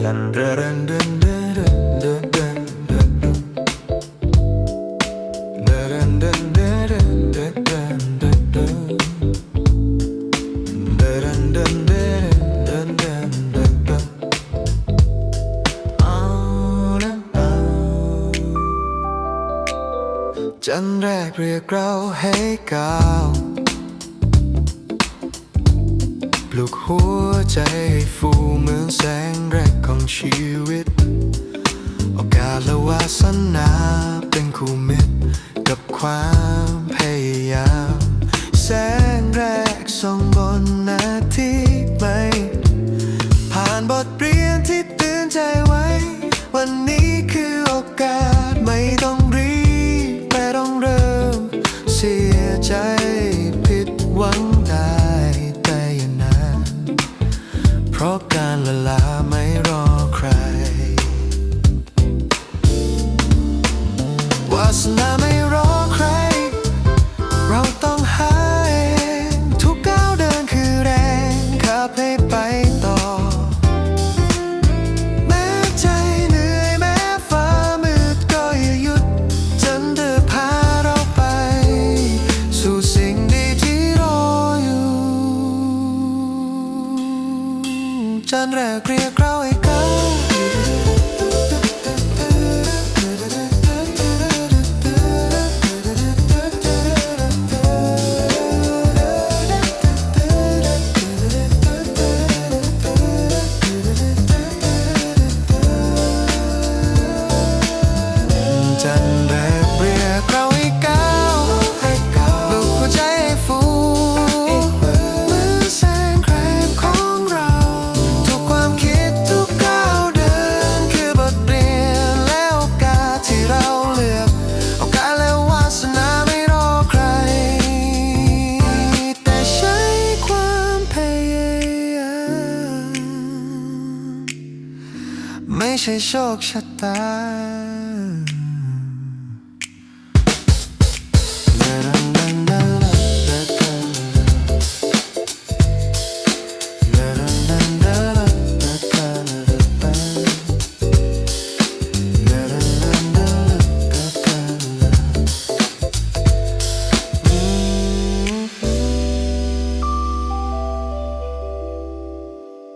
จันแรกเรียกเราให้ก้าปลุกหัวใจให้ฟูเหมือนแสงแรก ชีวิต โอกาสและวาสนาเป็นคู่มิตรกับความพยายาม แสงแรกส่องบนนาที จันแรกเรียกเราให้ ช่โชคชะตา